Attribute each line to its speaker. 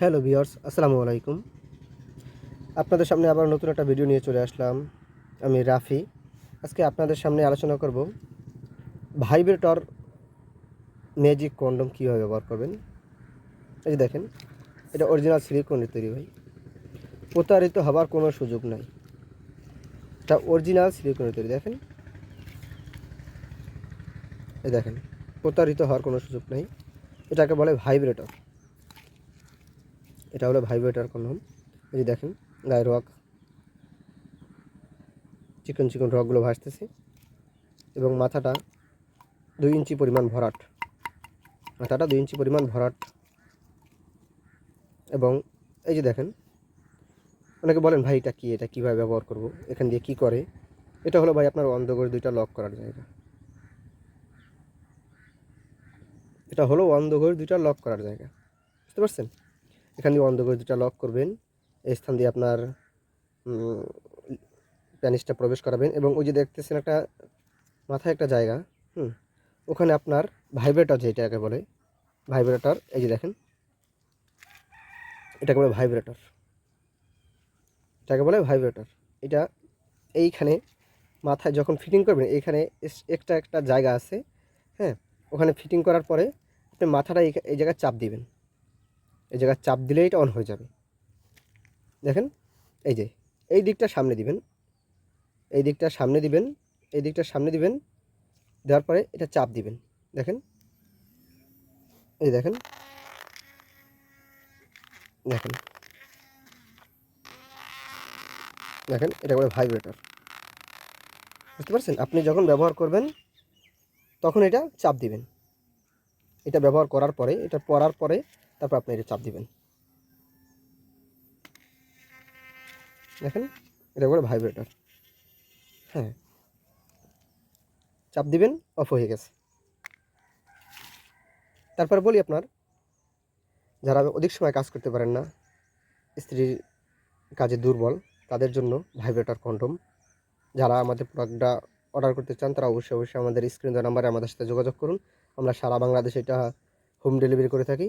Speaker 1: Hello viewers আসসালামু আলাইকুম। আপনাদের সামনে আবার নতুন একটা ভিডিও নিয়ে চলে আসলাম। আমি রাফি। আজকে আপনাদের সামনে আলোচনা করব ভাইব্রেটর ম্যাজিক কন্ডম কীভাবে ব্যবহার করবেন। এই যে দেখেন, এটা অরিজিনাল সিলিকনের তৈরি ভাই। প্রতারিত হবার কোনো সুযোগ নাই। এটা অরিজিনাল সিলিকনের তৈরি, দেখেন। এই দেখেন, প্রতারিত হওয়ার কোনো সুযোগ নেই। এটাকে বলে ভাইব্রেটর। এটা হলো ভাইব্রেটার কন্ডম এই যে দেখেন গায়ে রক। চিকন চিকন রকগুলো ভাসতেছে। এবং মাথাটা দুই ইঞ্চি পরিমাণ ভরাট। মাথাটা দুই ইঞ্চি পরিমাণ ভরাট। এবং এই যে দেখেন, অনেকে বলেন, ভাই, এটা কী? এটা কীভাবে ব্যবহার করব? এখান দিয়ে কী করে? এটা হলো ভাই আপনার অন্ধকার দুইটা লক করার জায়গা। এটা হলো অন্ধকার দুইটা লক করার জায়গা। বুঝতে পারছেন? এখান দিয়ে বন্ধ করে দুটা লক করবেন। এই স্থান দিয়ে আপনার প্যানিসটা প্রবেশ করাবেন এবং ওই যে দেখতেছেন একটা মাথায় একটা জায়গা, হুম, ওখানে আপনার ভাইব্রেটর যেটাকে বলে ভাইব্রেটর এই যে দেখেন, এটাকে বলে ভাইব্রেটর এটাকে বলে ভাইব্রেটর এটা এইখানে মাথায় যখন ফিটিং করবেন, এইখানে একটা একটা জায়গা আছে হ্যাঁ ওখানে ফিটিং করার পরে আপনি মাথাটা এই জায়গায় চাপ দিবেন। এই জায়গায় চাপ দিলেই এটা অন হয়ে যাবে। দেখেন, এই যে, এই দিকটা সামনে দিবেন, এই দিকটা সামনে দিবেন, এই দিকটা সামনে দিবেন, দেওয়ার পরে এটা চাপ দিবেন। দেখেন, এই দেখেন দেখেন দেখেন, এটা করে ভাইব্রেটর বুঝতে পারছেন? আপনি যখন ব্যবহার করবেন, তখন এটা চাপ দিবেন। এটা ব্যবহার করার পরে, এটা পরার পরে তারপর আপনি এটা চাপ দিবেন। দেখেন, এটা বলে ভাইব্রেটার হ্যাঁ। চাপ দিবেন অফ হয়ে গেছে। তারপর বলি আপনার, যারা অধিক সময় কাজ করতে পারেন না, স্ত্রীর কাজে দুর্বল, তাদের জন্য ভাইব্রেটার কন্ডম যারা আমাদের প্রোডাক্টটা অর্ডার করতে চান, তারা অবশ্যই অবশ্যই আমাদের স্ক্রিন দেওয়া নাম্বারে আমাদের সাথে যোগাযোগ করুন। আমরা সারা বাংলাদেশে এটা হোম ডেলিভারি করে থাকি।